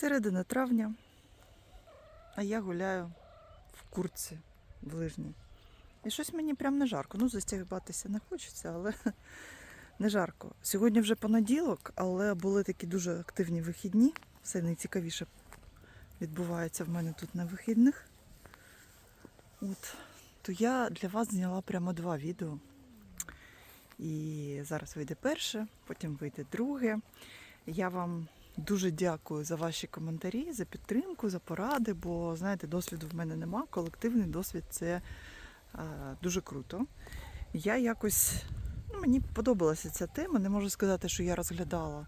Середина травня, а я гуляю в куртці в лижній. І щось мені прям не жарко. Ну, застягуватися не хочеться, але не жарко. Сьогодні вже понеділок, але були такі дуже активні вихідні. Все найцікавіше відбувається в мене тут на вихідних. От. То я для вас зняла прямо два відео. І зараз вийде перше, потім вийде друге. Я вам дуже дякую за ваші коментарі, за підтримку, за поради, бо знаєте, досвіду в мене нема. Колективний досвід це е, дуже круто. Я якось ну, мені подобалася ця тема. Не можу сказати, що я розглядала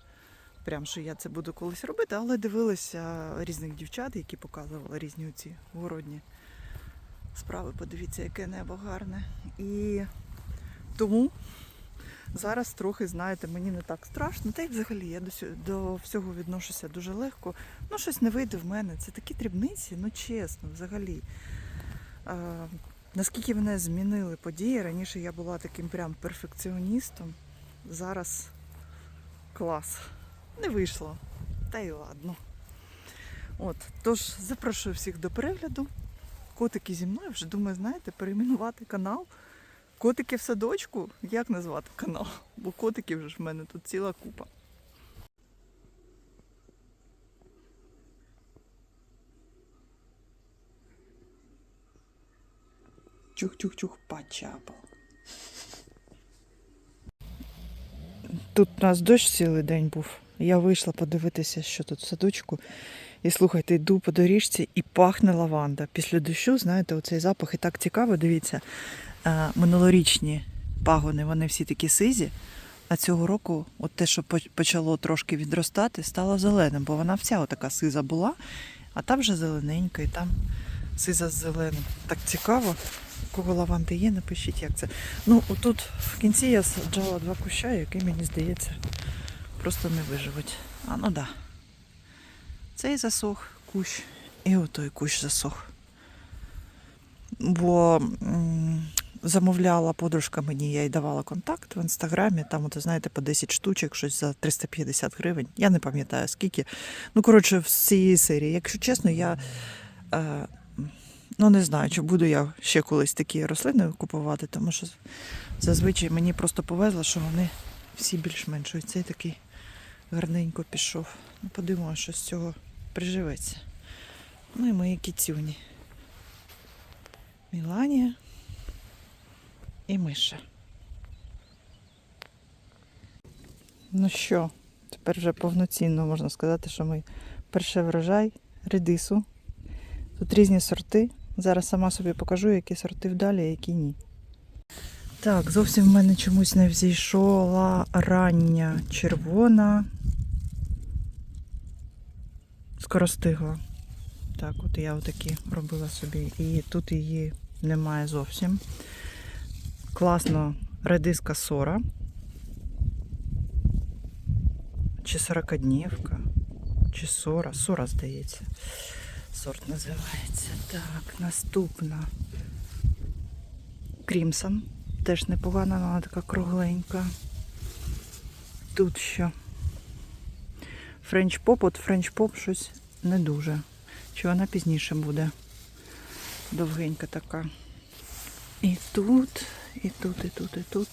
прям, що я це буду колись робити, але дивилася різних дівчат, які показували різні ці городні справи. Подивіться, яке небо гарне. І тому зараз трохи, знаєте, мені не так страшно. Та й взагалі я до, до всього відношуся дуже легко. Ну, щось не вийде в мене. Це такі дрібниці, ну чесно, взагалі. А, наскільки мене змінили події. Раніше я була таким прям перфекціоністом. Зараз клас. Не вийшло. Та й ладно. От, тож запрошую всіх до перегляду. Котики зі мною вже думаю, знаєте, перейменувати канал. Котики в садочку? Як назвати канал? Бо котиків вже ж в мене тут ціла купа. Чух-чух-чух почапав. Тут у нас дощ цілий день був. Я вийшла подивитися, що тут в садочку. І слухайте, йду по доріжці і пахне лаванда. Після дощу, знаєте, оцей запах і так цікаво, дивіться. Е, минулорічні пагони, вони всі такі сизі. А цього року, от те, що почало трошки відростати, стало зеленим, бо вона вся отака сиза була, а там вже зелененька, і там сиза з зеленим. Так цікаво. Кого лаванди є, напишіть, як це. Ну, отут в кінці я саджала два куща, які, мені здається, просто не виживуть. А ну да. Цей засох кущ, і отой кущ засох. Бо замовляла подружка мені, я їй давала контакт в інстаграмі, там, от, знаєте, по 10 штучок, щось за 350 гривень. Я не пам'ятаю скільки. Ну, коротше, з цієї серії. Якщо чесно, я е, ну, не знаю, чи буду я ще колись такі рослини купувати, тому що зазвичай мені просто повезло, що вони всі більш-менш. Цей такий гарненько пішов. Ну, подивимося, що з цього приживеться. Ну і мої кіцюні. Міланія і Миша. Ну що, тепер вже повноцінно можна сказати, що ми перший врожай редису. Тут різні сорти. Зараз сама собі покажу, які сорти вдалі, а які ні. Так, зовсім в мене чомусь не взійшла рання червона. Скоростигла. Так, от я отакі робила собі. І тут її немає зовсім. Класно редиска сора. Чи 40-днівка, чи сора. Сора, здається. Сорт називається. Так, наступна. Крімсон. Теж непогана, вона така кругленька. Тут що? Френч поп, от френч поп щось не дуже. Чи вона пізніше буде? Довгенька така. І тут, і тут, і тут, і тут.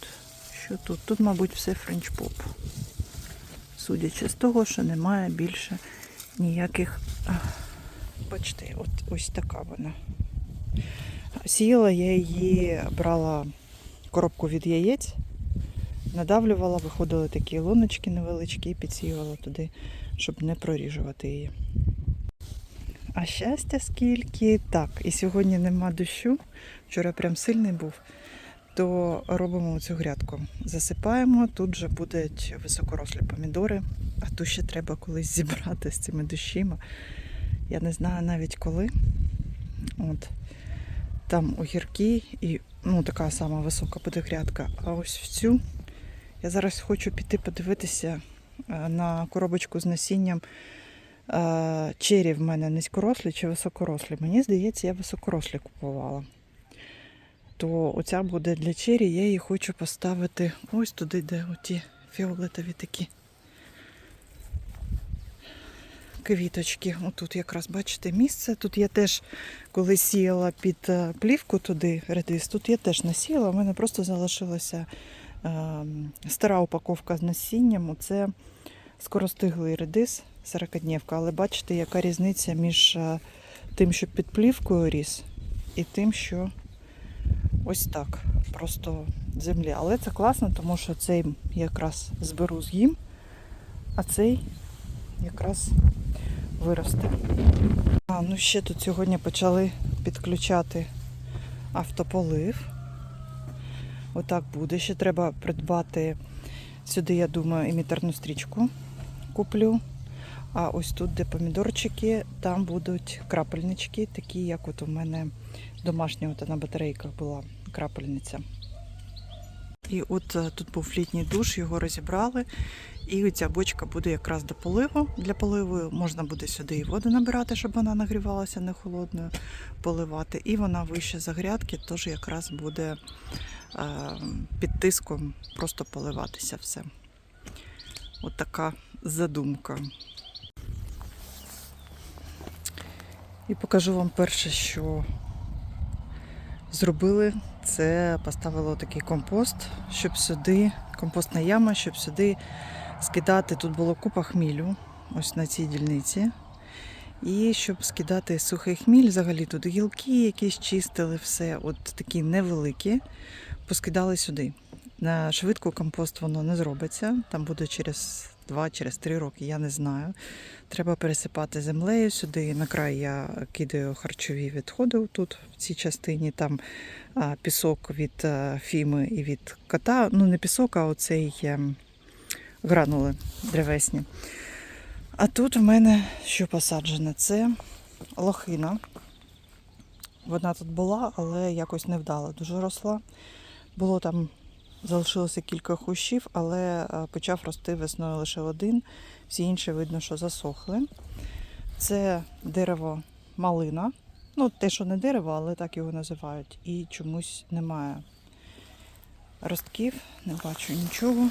Що тут? Тут, мабуть, все френч поп. Судячи з того, що немає більше ніяких. Бачите, от ось така вона. Сіяла я її, брала коробку від яєць, надавлювала, виходили такі луночки невеличкі і підсіювала туди, щоб не проріжувати її. А щастя скільки. Так, і сьогодні нема дощу. Вчора прям сильний був. То робимо цю грядку. Засипаємо, тут же будуть високорослі помідори, а тут ще треба колись зібрати з цими дощима. Я не знаю навіть коли. От. Там огірки і ну, така сама висока буде грядка. А ось в цю я зараз хочу піти подивитися е, на коробочку з насінням. Е, Чері в мене низькорослі чи високорослі. Мені здається, я високорослі купувала. То оця буде для чері, я її хочу поставити ось туди, де оті фіолетові такі квіточки. Отут якраз бачите місце. Тут я теж, коли сіяла під е, плівку туди редис, тут я теж насіяла. У мене просто залишилася е, стара упаковка з насінням. Оце скоростиглий редис, 40-днівка. Але бачите, яка різниця між е, тим, що під плівкою ріс, і тим, що ось так, просто землі. Але це класно, тому що цей якраз зберу з'їм, а цей якраз виросте. А, ну ще тут сьогодні почали підключати автополив. Отак буде. Ще треба придбати сюди, я думаю, імітерну стрічку куплю. А ось тут, де помідорчики, там будуть крапельнички, такі, як от у мене домашня от на батарейках була крапельниця. І от е, тут був літній душ, його розібрали. І ця бочка буде якраз до поливу. Для поливу можна буде сюди і воду набирати, щоб вона нагрівалася не холодною, поливати. І вона вище за грядки, тож якраз буде е, під тиском просто поливатися все. От така задумка. І покажу вам перше, що зробили. Це поставили такий компост, щоб сюди, компостна яма, щоб сюди скидати. Тут було купа хмілю, ось на цій дільниці. І щоб скидати сухий хміль, взагалі тут гілки якісь чистили, все, от такі невеликі, поскидали сюди. На швидко компост воно не зробиться. Там буде через 2 через 3 роки, я не знаю. Треба пересипати землею сюди. На край я кидаю харчові відходи тут, в цій частині. Там пісок від фіми і від кота. Ну, не пісок, а оцей ем, гранули древесні. А тут в мене що посаджено? Це лохина. Вона тут була, але якось невдало дуже росла. Було там, залишилося кілька кущів, але е, почав рости весною лише один. Всі інші видно, що засохли. Це дерево малина. Ну, те, що не дерево, але так його називають. І чомусь немає ростків, не бачу нічого.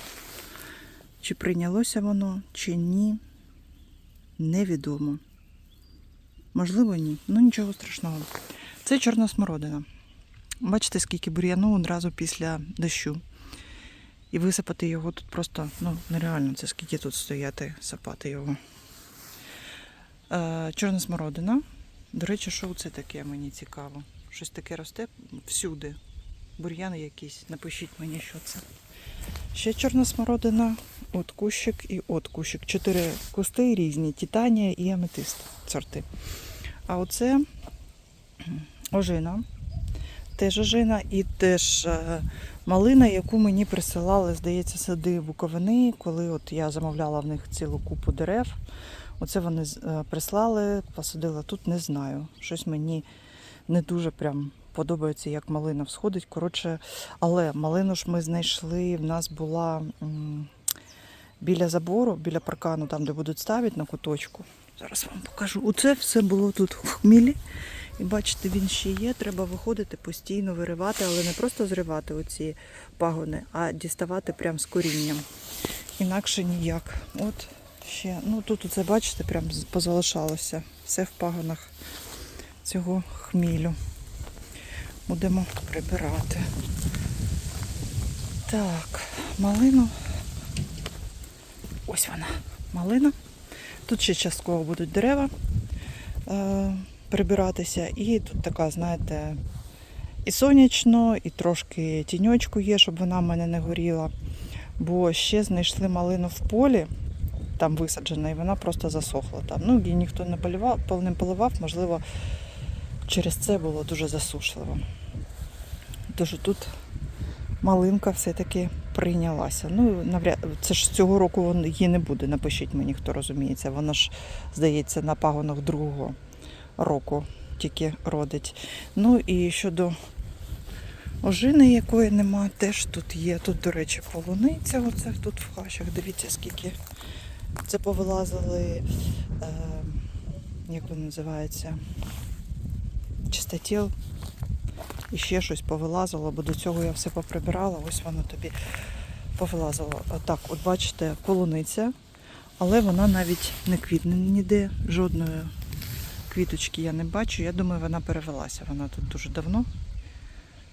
Чи прийнялося воно, чи ні, невідомо. Можливо, ні. Ну нічого страшного. Це чорна смородина. Бачите, скільки бур'яну одразу після дощу. І висипати його тут просто ну, нереально. Це скільки тут стояти, сапати його. Е, чорна смородина. До речі, що це таке, мені цікаво. Щось таке росте всюди. Бур'яни якісь. Напишіть мені, що це. Ще чорна смородина, от кущик і от кущик. Чотири кусти різні: титанія і аметист сорти. А оце ожина. Теж ожина і теж е, малина, яку мені присилали, здається, сади Буковини, коли от я замовляла в них цілу купу дерев. Оце вони е, прислали, посадила тут, не знаю. Щось мені не дуже прям подобається, як малина всходить. Коротше, але малину ж ми знайшли. В нас була біля забору, біля паркану, там, де будуть ставити на куточку. Зараз вам покажу. Оце все було тут в хмілі. І бачите, він ще є. Треба виходити постійно виривати, але не просто зривати оці пагони, а діставати прям з корінням. Інакше ніяк. От ще, ну тут оце, бачите, прям позалишалося. Все в пагонах цього хмілю. Будемо прибирати. Так, малину. Ось вона, малина. Тут ще частково будуть дерева е, прибиратися. І тут така, знаєте, і сонячно, і трошки тіньочку є, щоб вона в мене не горіла. Бо ще знайшли малину в полі, там висаджена, і вона просто засохла там. Ну, її ніхто не поливав, не поливав, можливо, через це було дуже засушливо. Тож тут малинка все-таки прийнялася. Ну, навряд це ж цього року її не буде. Напишіть мені, хто розуміється. Вона ж, здається, на пагонах другого року тільки родить. Ну і щодо ожини, якої нема, теж тут є. Тут, до речі, полуниця. Оце тут в хащах. Дивіться, скільки це повилазили. Е, як воно називається? Чистотіл. І ще щось повилазило, бо до цього я все поприбирала, ось воно тобі повилазило. Так, от бачите, полуниця. Але вона навіть не квітне ніде, жодної квіточки я не бачу. Я думаю, вона перевелася. Вона тут дуже давно.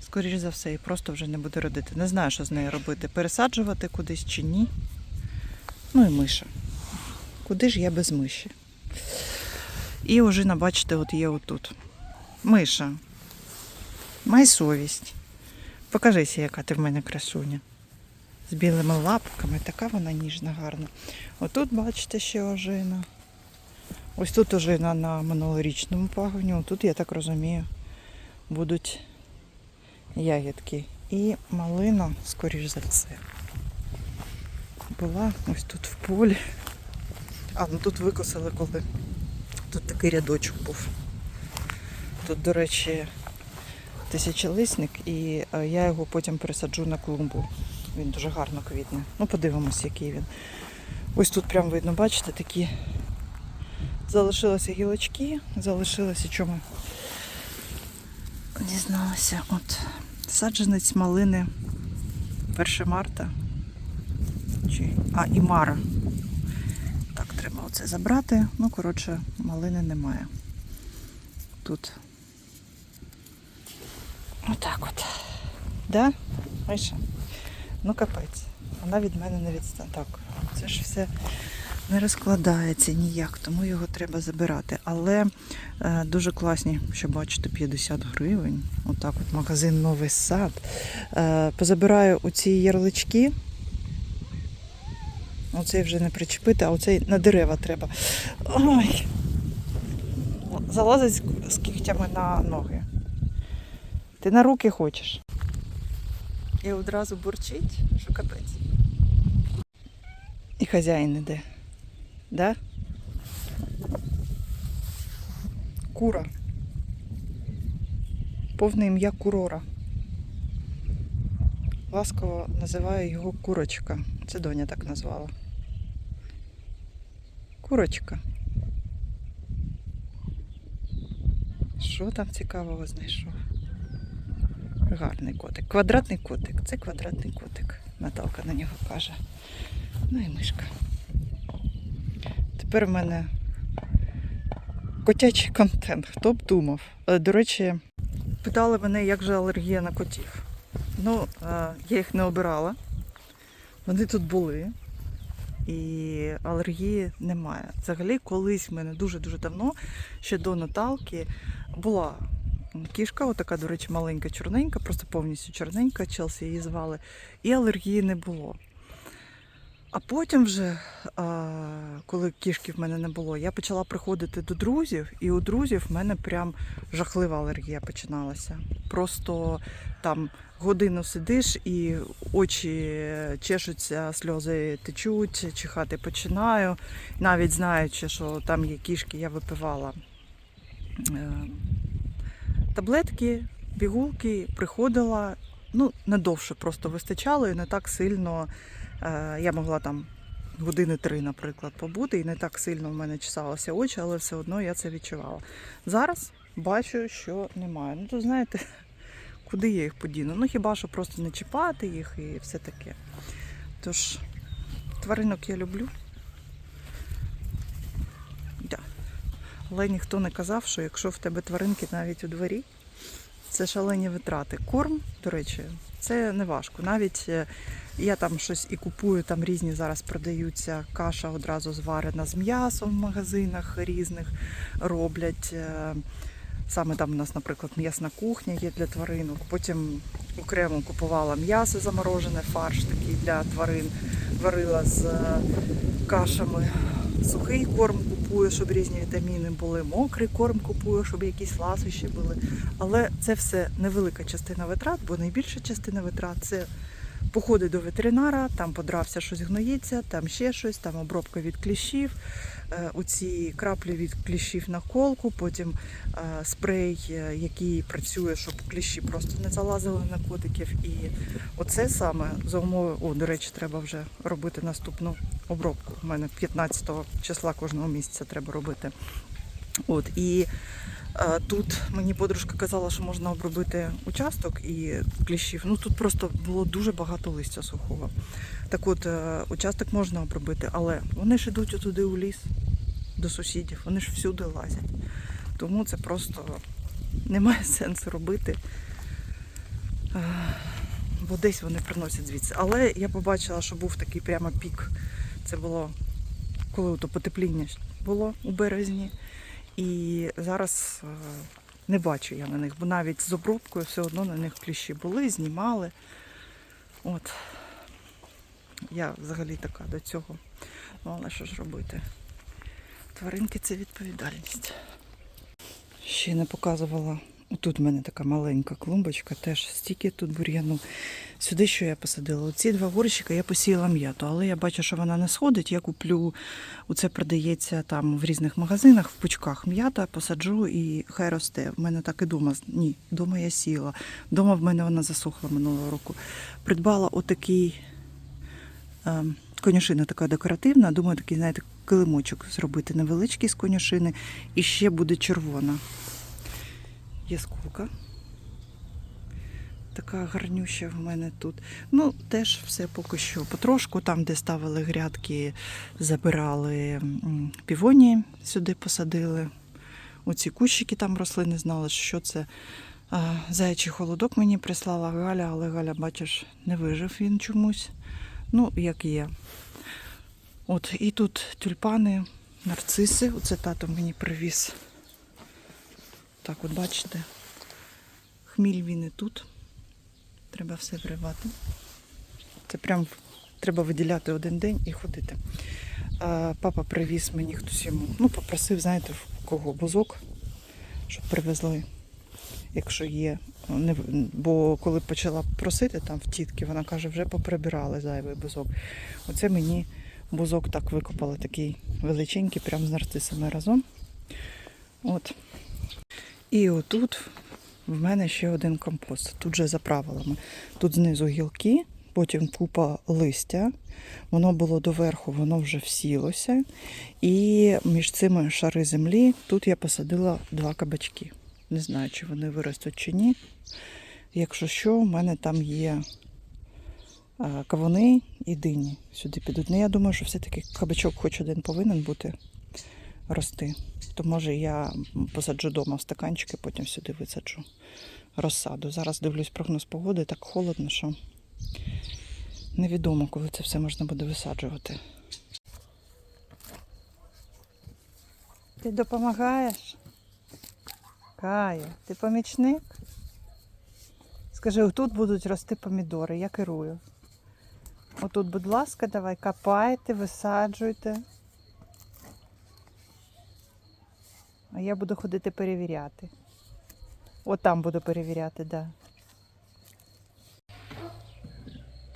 Скоріше за все, і просто вже не буде родити. Не знаю, що з нею робити. Пересаджувати кудись чи ні. Ну і миша. Куди ж я без миші? І ожина, бачите, от є отут. Миша. Май совість. Покажися, яка ти в мене красуня. З білими лапками, така вона ніжна, гарна. Отут, бачите, ще ожина. Ось тут ожина на минулорічному пагоні. Тут, я так розумію, будуть ягідки. І малина, скоріш за все. Була ось тут в полі. А, ну тут викосили коли. Тут такий рядочок був. Тут, до речі, тисячолисник, і е, я його потім пересаджу на клумбу. Він дуже гарно квітне. Ну, подивимось, який він. Ось тут прям видно, бачите, такі залишилися гілочки, залишилося чому. Дізналася, от саджанець малини 1 марта. Чи... А, і Мара. Так, треба оце забрати. Ну, коротше, малини немає. Тут. Отак от. Да? Айша? Ну капець. Вона від мене не відстане. Так, це ж все не розкладається ніяк, тому його треба забирати. Але е, дуже класні, що бачите, 50 гривень. Отак от магазин Новий сад. Е, позабираю оці ярлички. Оцей вже не причепити, а оцей на дерева треба. Ой. Залазить з кігтями на ноги. Ти на руки хочеш. І одразу бурчить, що капець. І хазяїн іде. Да? Кура. Повне ім'я Курора. Ласково називаю його курочка. Це доня так назвала. Курочка. Що там цікавого знайшов? Гарний котик. Квадратний котик. Це квадратний котик. Наталка на нього каже. Ну і мишка. Тепер в мене котячий контент. Хто б думав? Е, До речі, питали мене, як же алергія на котів. Ну, е, я їх не обирала. Вони тут були. І алергії немає. Взагалі, колись в мене дуже-дуже давно, ще до Наталки, була кішка, отака, до речі, маленька, чорненька, просто повністю чорненька, Челсі її звали, і алергії не було. А потім вже, коли кішки в мене не було, я почала приходити до друзів, і у друзів в мене прям жахлива алергія починалася. Просто там годину сидиш і очі чешуться, сльози течуть, чихати починаю. Навіть знаючи, що там є кішки, я випивала е, таблетки, пігулки, приходила. Ну, не довше просто вистачало і не так сильно. Е, Я могла там години три, наприклад, побути, і не так сильно в мене чесалися очі, але все одно я це відчувала. Зараз бачу, що немає. Ну, то знаєте, куди я їх подіну? Ну хіба що просто не чіпати їх і все таке. Тож, тваринок я люблю. Але ніхто не казав, що якщо в тебе тваринки навіть у дворі, це шалені витрати. Корм, до речі, це не важко. Навіть е, я там щось і купую, там різні зараз продаються каша одразу зварена з м'ясом в магазинах різних роблять. Саме там у нас, наприклад, м'ясна кухня є для тваринок. Потім окремо купувала м'ясо заморожене, фарш такий для тварин, варила з е, кашами. Сухий корм купую, щоб різні вітаміни були, мокрий корм купую, щоб якісь ласощі були. Але це все невелика частина витрат, бо найбільша частина витрат це походи до ветеринара, там подрався щось гноїться, там ще щось, там обробка від кліщів, е, оці краплі від кліщів на колку, потім е, спрей, е, який працює, щоб кліщі просто не залазили на котиків. І оце саме за умови, о, до речі, треба вже робити наступну обробку. У мене 15 числа кожного місяця треба робити От, і е, тут мені подружка казала, що можна обробити участок і кліщів. Ну тут просто було дуже багато листя сухого. Так от, е, участок можна обробити, але вони ж ідуть туди у ліс до сусідів, вони ж всюди лазять. Тому це просто немає сенсу робити. Е, Бо десь вони приносять звідси. Але я побачила, що був такий прямо пік. Це було коли потепління було у березні. І зараз е, не бачу я на них, бо навіть з обробкою все одно на них кліщі були, знімали. От. Я взагалі така до цього. Ну, але що ж робити? Тваринки це відповідальність. Ще не показувала. Тут в мене така маленька клумбочка, теж стільки тут бур'яну. Сюди що я посадила? Оці два горщика я посіяла м'яту, але я бачу, що вона не сходить. Я куплю, оце продається там в різних магазинах, в пучках м'ята, посаджу і хай росте. В мене так і дома. Ні, дома я сіяла. Дома в мене вона засохла минулого року. Придбала отакий ем, конюшина така декоративна. Думаю, такий, знаєте, килимочок зробити невеличкий з конюшини. І ще буде червона. Ясколка. Така гарнюща в мене тут. Ну, теж все поки що потрошку. Там, де ставили грядки, забирали півоні, сюди посадили. Оці кущики там росли, не знала, що це. Заячий холодок мені прислала Галя, але Галя, бачиш, не вижив він чомусь. Ну, як є. От, і тут тюльпани, нарциси. Оце тато мені привіз. Так, от бачите, хміль він і тут. Треба все вривати. Це прям треба виділяти один день і ходити. А, папа привіз мені хтось йому, ну, попросив, знаєте, в кого бузок, щоб привезли, якщо є. Не, бо коли почала просити там в тітки, вона каже, вже поприбирали зайвий бузок. Оце мені бузок так викопали, такий величенький, прям з нарцисами разом. От. І отут в мене ще один компост. Тут же за правилами. Тут знизу гілки, потім купа листя. Воно було доверху, воно вже всілося. І між цими шари землі тут я посадила два кабачки. Не знаю, чи вони виростуть чи ні. Якщо що, в мене там є кавуни і дині сюди підуть. Ну, я думаю, що все-таки кабачок хоч один повинен бути рости. То може я посаджу вдома в стаканчики, потім сюди висаджу розсаду. Зараз дивлюсь прогноз погоди, так холодно, що невідомо, коли це все можна буде висаджувати. Ти допомагаєш? Кая, ти помічник? Скажи, отут будуть рости помідори, я керую. Отут, будь ласка, давай копайте, висаджуйте. А я буду ходити перевіряти. От там буду перевіряти, так. Да.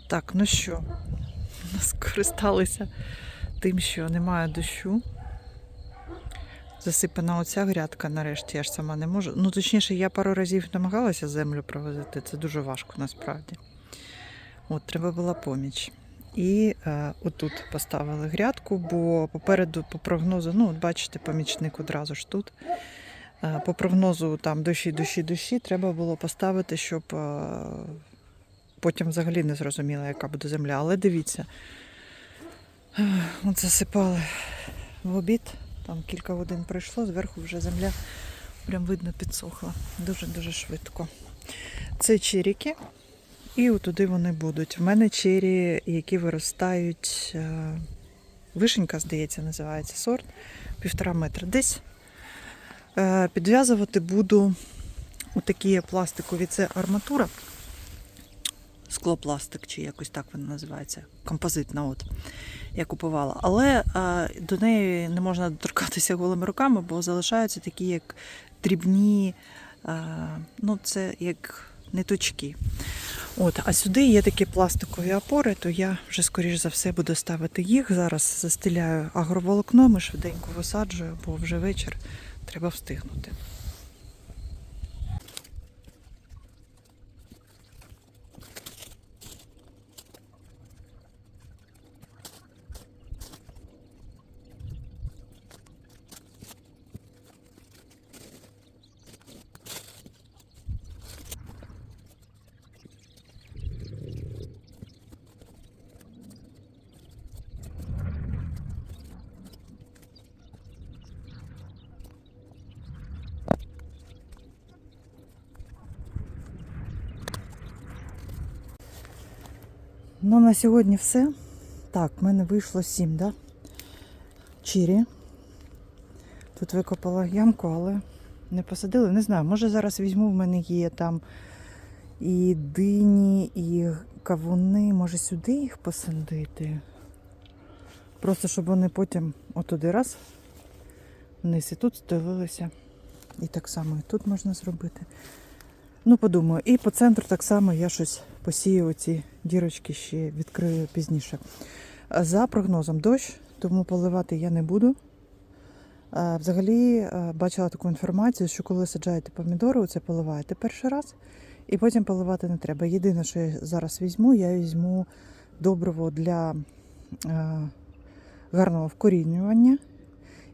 Так, ну що, скористалися тим, що немає дощу. Засипана оця грядка нарешті, я ж сама не можу. Ну, точніше, я пару разів намагалася землю провозити. Це дуже важко насправді. От, треба була поміч. І е, отут поставили грядку, бо попереду по прогнозу, ну, от бачите, помічник одразу ж тут. Е, по прогнозу там дощі, дощі, дощі треба було поставити, щоб е, потім взагалі не зрозуміла, яка буде земля. Але дивіться, е, от засипали в обід, там кілька годин пройшло, зверху вже земля прям видно підсохла. Дуже-дуже швидко. Це чиріки. І отуди вони будуть. В мене чері, які виростають, е, вишенька, здається, називається сорт, півтора метра десь. Е, Підв'язувати буду у такі пластикові, це арматура, склопластик, чи якось так вона називається, композитна. от. Я купувала. Але е, до неї не можна доторкатися голими руками, бо залишаються такі, як дрібні, ну це як ниточки. От, а сюди є такі пластикові опори, то я вже скоріш за все буду ставити їх. Зараз застеляю агроволокном і швиденько висаджую, бо вже вечір треба встигнути. Ну, на сьогодні все. Так, в мене вийшло сім, да? Чирі. Тут викопала ямку, але не посадили. Не знаю, може зараз візьму, в мене є там і дині, і кавуни. Може сюди їх посадити. Просто щоб вони потім отуди раз вниз і тут стелилися. І так само і тут можна зробити. Ну, подумаю. І по центру так само я щось посію оці дірочки ще відкрию пізніше. За прогнозом дощ, тому поливати я не буду. Взагалі е, бачила таку інформацію, що коли саджаєте помідори, це поливаєте перший раз, і потім поливати не треба. Єдине, що я зараз візьму, я візьму добриво для е, гарного вкорінювання,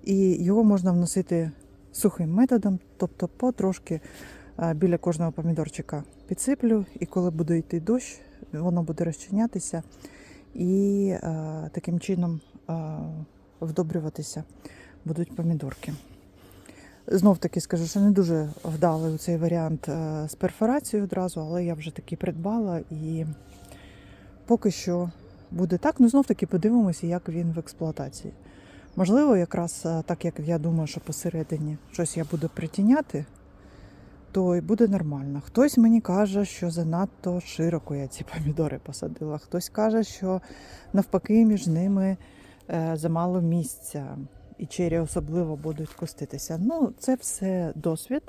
і його можна вносити сухим методом, тобто потрошки е, біля кожного помідорчика підсиплю, і коли буде йти дощ, воно буде розчинятися і е, таким чином е, вдобрюватися будуть помідорки. Знов таки скажу, що не дуже вдалий цей варіант е, з перфорацією одразу, але я вже таки придбала і поки що буде так. Ну знов таки подивимося, як він в експлуатації. Можливо, якраз е, так як я думаю, що посередині щось я буду притіняти, то й буде нормально. Хтось мені каже, що занадто широко я ці помідори посадила. Хтось каже, що навпаки між ними е, замало місця, і чері особливо будуть куститися. Ну, це все досвід,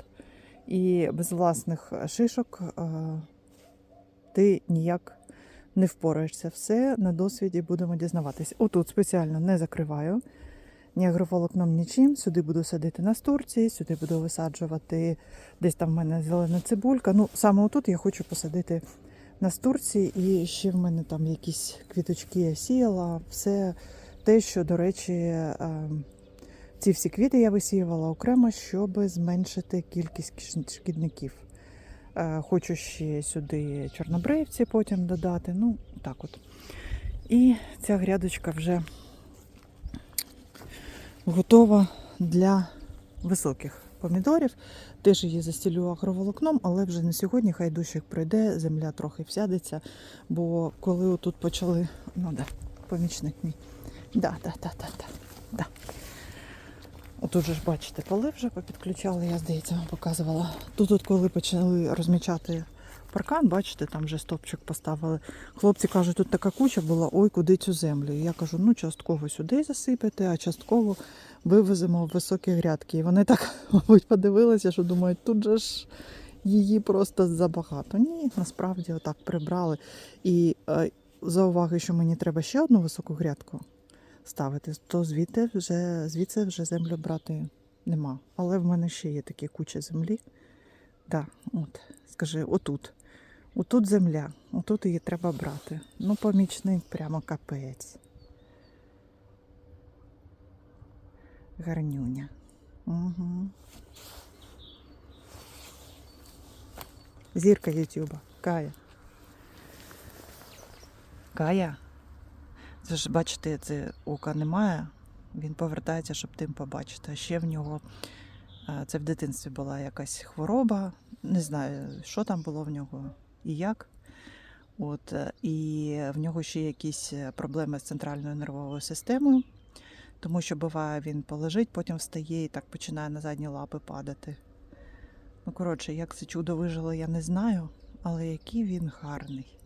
і без власних шишок е, ти ніяк не впораєшся. Все на досвіді будемо дізнаватись. Отут спеціально не закриваю ні агроволокном, нічим. Сюди буду садити настурції, сюди буду висаджувати десь там в мене зелена цибулька. Ну, саме отут я хочу посадити настурції, і ще в мене там якісь квіточки я сіяла. Все те, що, до речі, е, ці всі квіти я висіювала окремо, щоб зменшити кількість шкідників. Е, Хочу ще сюди чорнобривці потім додати. Ну, так от. І ця грядочка вже готова для високих помідорів. Теж її застілю агроволокном, але вже не сьогодні, хай дощик пройде, земля трохи всядеться. Бо коли тут почали. Ну да, помічник мій. Да, да, да, да, да. да. Отут же ж бачите, поли вже попідключали, я здається, вам показувала. Тут, от коли почали розмічати паркан, бачите, там вже стопчик поставили. Хлопці кажуть, тут така куча була, ой, куди цю землю. І я кажу, ну частково сюди засипати, а частково вивеземо в високі грядки. І вони так, мабуть, подивилися, що думають, тут же ж її просто забагато. Ні, насправді отак прибрали. І е, зауваги, що мені треба ще одну високу грядку ставити, то звідти вже, звідси вже землю брати нема. Але в мене ще є такі куча землі. Да, от, скажи, отут. Отут земля, отут її треба брати. Ну, помічник прямо капець. Гарнюня. Угу. Зірка Ютуба. Кая. Кая. Це ж бачите, це ока немає. Він повертається, щоб тим побачити. А ще в нього е, це в дитинстві була якась хвороба. Не знаю, що там було в нього і як. От, е, і в нього ще якісь е, проблеми з центральною нервовою системою, тому що буває, він полежить, потім встає і так починає на задні лапи падати. Ну, коротше, як це чудо вижило, я не знаю, але який він гарний.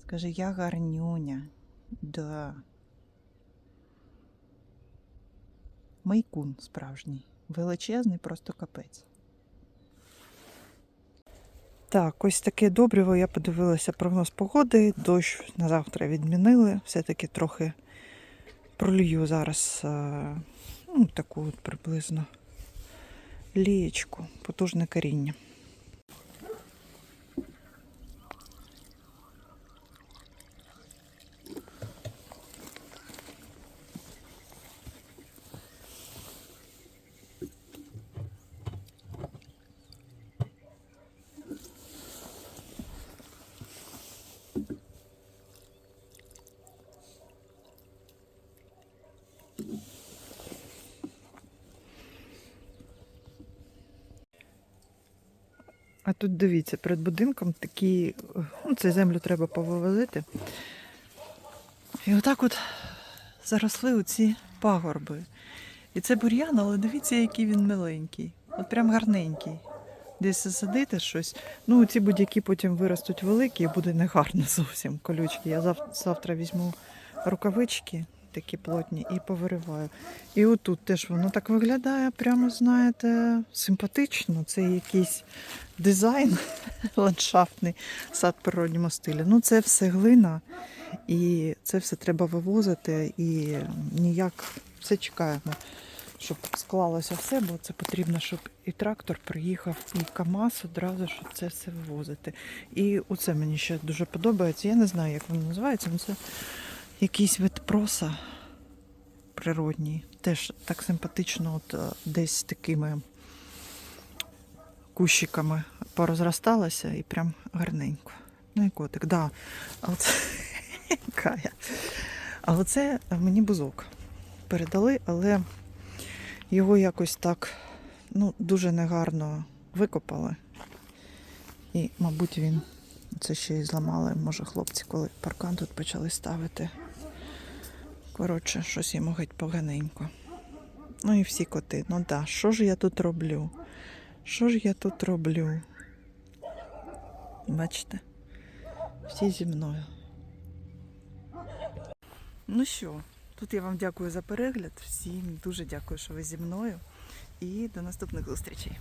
Скажи, я гарнюня. Да. Майкун справжній. Величезний, просто капець. Так, ось таке добриво. Я подивилася прогноз погоди. Дощ на завтра відмінили. Все-таки трохи пролію зараз е, ну, таку от приблизно лієчку, потужне коріння. Тут дивіться, перед будинком такі, ну, це землю треба повивозити. І отак от заросли оці пагорби. І це бур'ян, але дивіться, який він миленький. От прям гарненький. Десь засадити щось. Ну, ці будь-які потім виростуть великі і буде негарно зовсім колючки. Я завтра візьму рукавички такі плотні і повириваю. І отут теж воно так виглядає, прямо, знаєте, симпатично. Це якийсь дизайн ландшафтний сад в природньому стилі. Ну, це все глина, і це все треба вивозити і ніяк все чекаємо, щоб склалося все, бо це потрібно, щоб і трактор приїхав, і КАМАЗ одразу, щоб це все вивозити. І оце мені ще дуже подобається. Я не знаю, як воно називається, але це якийсь вид проса природній. Теж так симпатично, от е, десь такими кущиками порозросталася і прям гарненько. Ну і котик, да. А оце Кая. А оце мені бузок передали, але його якось так ну, дуже негарно викопали. І, мабуть, він це ще й зламали, може, хлопці, коли паркан тут почали ставити. Коротше, щось йому геть поганенько. Ну і всі коти. Ну да, що ж я тут роблю? Що ж я тут роблю? Бачите? Всі зі мною. Ну що, тут я вам дякую за перегляд. Всім дуже дякую, що ви зі мною. І до наступних зустрічей.